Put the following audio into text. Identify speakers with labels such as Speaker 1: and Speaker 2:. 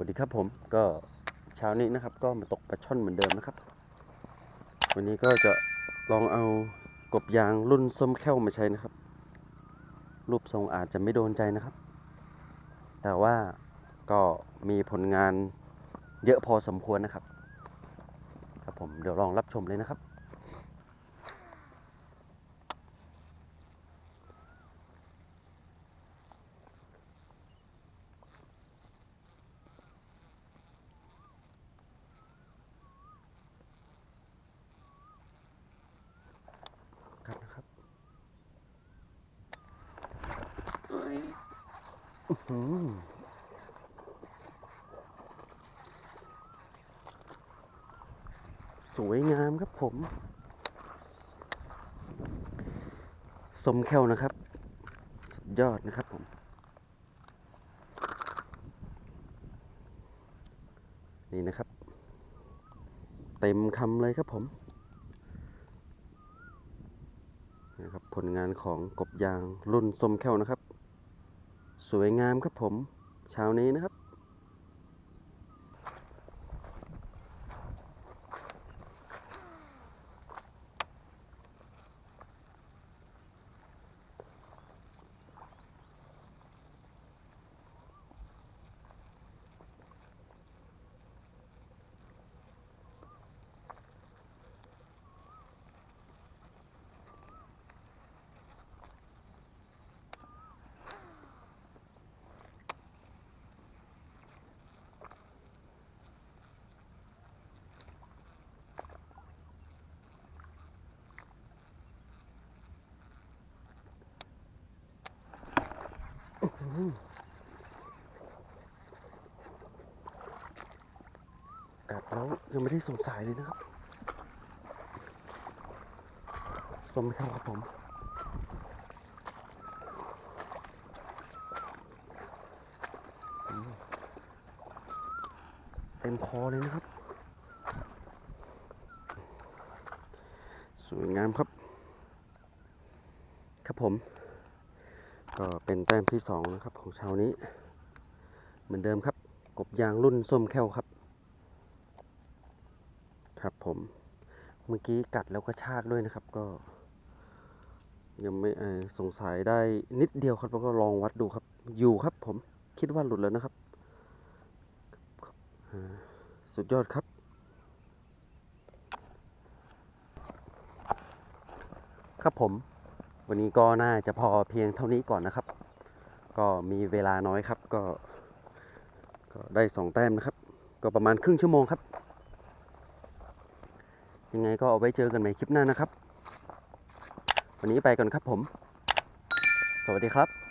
Speaker 1: วัสดีครับผมก็เช้านี้นะครับ ก็มาตกปลาช่อนเหมือนเดิมนะครับ วันนี้ก็จะลองเอากบยางรุ่นส้มแค้วมาใช้นะครับ รูปทรงอาจจะไม่โดนใจนะครับ แต่ว่าก็มีผลงานเยอะพอสมควรนะครับ ครับผมเดี๋ยวลองรับชมเลยนะครับ กันนะครับเอ้ยอื้อหือ สวยงามครับผม สมแควนะครับ สุดยอดนะครับผม นี่นะครับ เต็มคำเลยครับผมนะครับผลงานของกบยางรุ่นสมแค้วนะครับ สวยงามครับผมเช้านี้นะครับ กัดแล้วยังไม่ได้สงสัยเลยนะครับ สมครับผมเต็มคอเลยนะครับ สวยงามครับ ครับผม ก็เป็นแต้มที่สองนะครับของเช้านี้ เหมือนเดิมครับ กบยางรุ่นส้มแค้วครับ ครับผม เมื่อกี้กัดแล้วก็ชากด้วยนะครับ ก็ ยังไม่สงสัยได้นิดเดียวครับแล้วก็ลองวัดดูครับ อยู่ครับผมคิดว่าหลุดแล้วนะครับ สุดยอดครับครับผม วันนี้ก็น่าจะพอเพียงเท่านี้ก่อนนะครับ ก็มีเวลาน้อยครับ ก็ก็ได้สองแต้มนะครับ ก็ประมาณครึ่งชั่วโมงครับ ยังไงก็เอาไว้เจอกันใหม่คลิปหน้านะครับ วันนี้ไปก่อนครับผม สวัสดีครับ